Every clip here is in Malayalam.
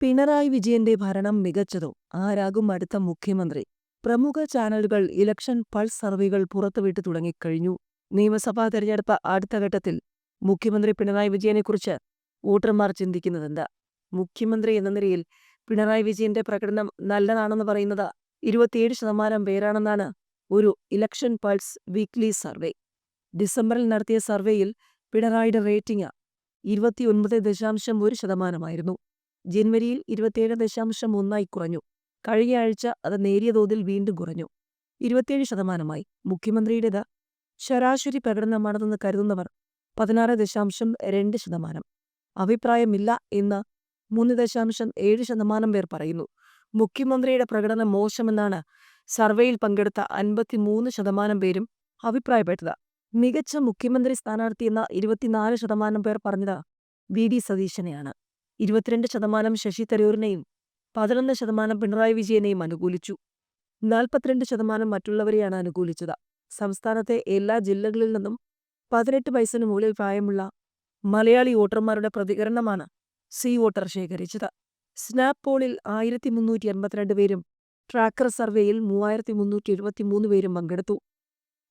പിണറായി വിജയന്റെ ഭരണം മികച്ചതോ? ആരാകും അടുത്ത മുഖ്യമന്ത്രി? പ്രമുഖ ചാനലുകൾ ഇലക്ഷൻ പൾസ് സർവേകൾ പുറത്തുവിട്ടു തുടങ്ങിക്കഴിഞ്ഞു. നിയമസഭാ തെരഞ്ഞെടുപ്പ് അടുത്ത ഘട്ടത്തിൽ. മുഖ്യമന്ത്രി പിണറായി വിജയനെക്കുറിച്ച് വോട്ടർമാർ ചിന്തിക്കുന്നതെന്താ? മുഖ്യമന്ത്രി എന്ന നിലയിൽ പിണറായി വിജയന്റെ പ്രകടനം നല്ലതാണെന്ന് പറയുന്നത് ഇരുപത്തിയേഴ് ശതമാനം പേരാണെന്നാണ് ഒരു ഇലക്ഷൻ പൾസ് വീക്ക്ലി സർവേ. ഡിസംബറിൽ നടത്തിയ സർവേയിൽ പിണറായിയുടെ റേറ്റിംഗ് ഇരുപത്തിയൊൻപത് ദശാംശം ഒരു ശതമാനമായിരുന്നു. ജനുവരിയിൽ ഇരുപത്തിയേഴ് ദശാംശം ഒന്നായി കുറഞ്ഞു. കഴിഞ്ഞ ആഴ്ച അത് നേരിയ തോതിൽ വീണ്ടും കുറഞ്ഞു. ഇരുപത്തിയേഴ് ശതമാനമായി. മുഖ്യമന്ത്രിയുടേത് ശരാശരി പ്രകടനമാണെന്ന് കരുതുന്നവർ പതിനാറ് ദശാംശം രണ്ട് ശതമാനം. അഭിപ്രായമില്ല എന്ന് മൂന്ന് ദശാംശം ഏഴ് ശതമാനം പേർ പറയുന്നു. മുഖ്യമന്ത്രിയുടെ പ്രകടനം മോശമെന്നാണ് സർവേയിൽ പങ്കെടുത്ത അൻപത്തിമൂന്ന് ശതമാനം പേരും അഭിപ്രായപ്പെട്ടത്. മികച്ച മുഖ്യമന്ത്രി സ്ഥാനാർത്ഥി എന്ന ഇരുപത്തിനാല് ശതമാനം പേർ പറഞ്ഞത് വി. ഡി. സതീശനെയാണ്. ഇരുപത്തിരണ്ട് ശതമാനം ശശി തരൂരിനെയും പതിനൊന്ന് ശതമാനം പിണറായി വിജയനെയും അനുകൂലിച്ചു. നാൽപ്പത്തിരണ്ട് ശതമാനം മറ്റുള്ളവരെയാണ് അനുകൂലിച്ചത്. സംസ്ഥാനത്തെ എല്ലാ ജില്ലകളിൽ നിന്നും പതിനെട്ട് വയസ്സിന് മുകളിൽ പ്രായമുള്ള മലയാളി വോട്ടർമാരുടെ പ്രതികരണമാണ് സി വോട്ടർ ശേഖരിച്ചത്. സ്നാപ് പോളിൽ ആയിരത്തി മുന്നൂറ്റി എൺപത്തിരണ്ട് പേരും ട്രാക്കർ സർവേയിൽ മൂവായിരത്തി മുന്നൂറ്റി എഴുപത്തിമൂന്ന് പേരും പങ്കെടുത്തു.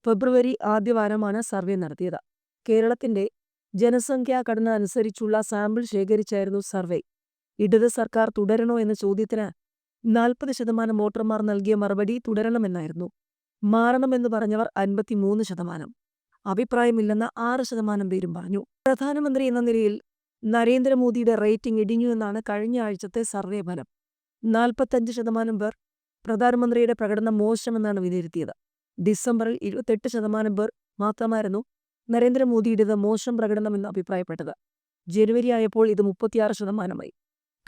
ഫെബ്രുവരി ആദ്യവാരമാണ് സർവേ നടത്തിയത്. കേരളത്തിന്റെ ജനസംഖ്യാ ഘടന അനുസരിച്ചുള്ള സാമ്പിൾ ശേഖരിച്ചായിരുന്നു സർവേ. ഇടത് സർക്കാർ തുടരണോ എന്ന ചോദ്യത്തിന് നാൽപ്പത് ശതമാനം വോട്ടർമാർ നൽകിയ മറുപടി തുടരണമെന്നായിരുന്നു. മാറണമെന്ന് പറഞ്ഞവർ അൻപത്തിമൂന്ന് ശതമാനം. അഭിപ്രായമില്ലെന്ന ആറ് ശതമാനം പേരും പറഞ്ഞു. പ്രധാനമന്ത്രി എന്ന നിലയിൽ നരേന്ദ്രമോദിയുടെ റേറ്റിംഗ് ഇടിഞ്ഞു എന്നാണ് കഴിഞ്ഞ ആഴ്ചത്തെ സർവേ ഫലം. നാൽപ്പത്തഞ്ച് ശതമാനം പേർ പ്രധാനമന്ത്രിയുടെ പ്രകടനം മോശമെന്നാണ് വിലയിരുത്തിയത്. ഡിസംബറിൽ ഇരുപത്തെട്ട് ശതമാനം പേർ മാത്രമായിരുന്നു നരേന്ദ്രമോദിയുടേത് മോശം പ്രകടനമെന്ന് അഭിപ്രായപ്പെട്ടത്. ജനുവരി ആയപ്പോൾ ഇത് മുപ്പത്തിയാറ് ശതമാനമായി.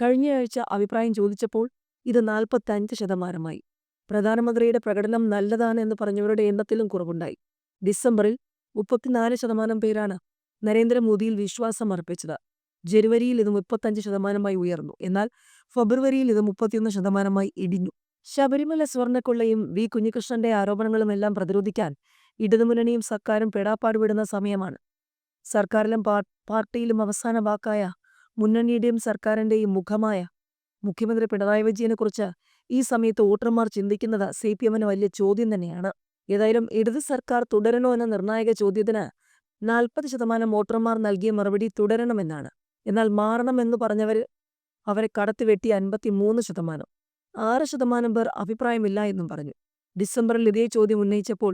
കഴിഞ്ഞയാഴ്ച അഭിപ്രായം ചോദിച്ചപ്പോൾ ഇത് നാൽപ്പത്തഞ്ച് ശതമാനമായി. പ്രധാനമന്ത്രിയുടെ പ്രകടനം നല്ലതാണ് എന്ന് പറഞ്ഞവരുടെ എണ്ണത്തിലും കുറവുണ്ടായി. ഡിസംബറിൽ മുപ്പത്തിനാല് ശതമാനം പേരാണ് നരേന്ദ്രമോദിയിൽ വിശ്വാസം അർപ്പിച്ചത്. ജനുവരിയിൽ ഇത് മുപ്പത്തഞ്ച് ശതമാനമായി ഉയർന്നു. എന്നാൽ ഫെബ്രുവരിയിൽ ഇത് മുപ്പത്തിയൊന്ന് ശതമാനമായി ഇടിഞ്ഞു. ശബരിമല സ്വർണക്കൊള്ളയും വി കുഞ്ഞികൃഷ്ണന്റെ ആരോപണങ്ങളുമെല്ലാം പ്രതിരോധിക്കാൻ ഇടതുമുന്നണിയും സർക്കാരും പെടാപ്പാടുവിടുന്ന സമയമാണ്. സർക്കാരിലും പാർട്ടിയിലും അവസാന വാക്കായ മുന്നണിയുടെയും സർക്കാരിന്റെയും മുഖമായ മുഖ്യമന്ത്രി പിണറായി വിജയനെക്കുറിച്ച് ഈ സമയത്ത് വോട്ടർമാർ ചിന്തിക്കുന്നത് സി പി എമ്മിന് വലിയ ചോദ്യം തന്നെയാണ്. ഏതായാലും ഇടത് സർക്കാർ തുടരണോ എന്ന നിർണായക ചോദ്യത്തിന് നാൽപ്പത് ശതമാനം വോട്ടർമാർ നൽകിയ മറുപടി തുടരണമെന്നാണ്. എന്നാൽ മാറണമെന്ന് പറഞ്ഞവർ അവരെ കടത്തിവെട്ടി അൻപത്തിമൂന്ന് ശതമാനം. ആറ് ശതമാനം പേർ അഭിപ്രായമില്ല എന്നും പറഞ്ഞു. ഡിസംബറിൽ ഇതേ ചോദ്യം ഉന്നയിച്ചപ്പോൾ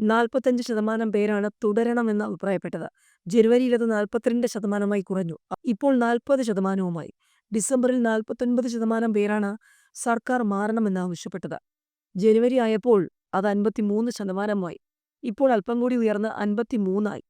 നാൽപ്പത്തഞ്ച് ശതമാനം പേരാണ് തുടരണമെന്ന് അഭിപ്രായപ്പെട്ടത്. ജനുവരിയിൽ അത് നാൽപ്പത്തിരണ്ട് ശതമാനമായി കുറഞ്ഞു. ഇപ്പോൾ നാൽപ്പത് ശതമാനവുമായി. ഡിസംബറിൽ നാൽപ്പത്തൊൻപത് ശതമാനം പേരാണ് സർക്കാർ മാറണമെന്ന് ആവശ്യപ്പെട്ടത്. ജനുവരി ആയപ്പോൾ അത് അൻപത്തിമൂന്ന് ശതമാനമായി. ഇപ്പോൾ അല്പം കൂടി ഉയർന്ന് അൻപത്തിമൂന്നായി.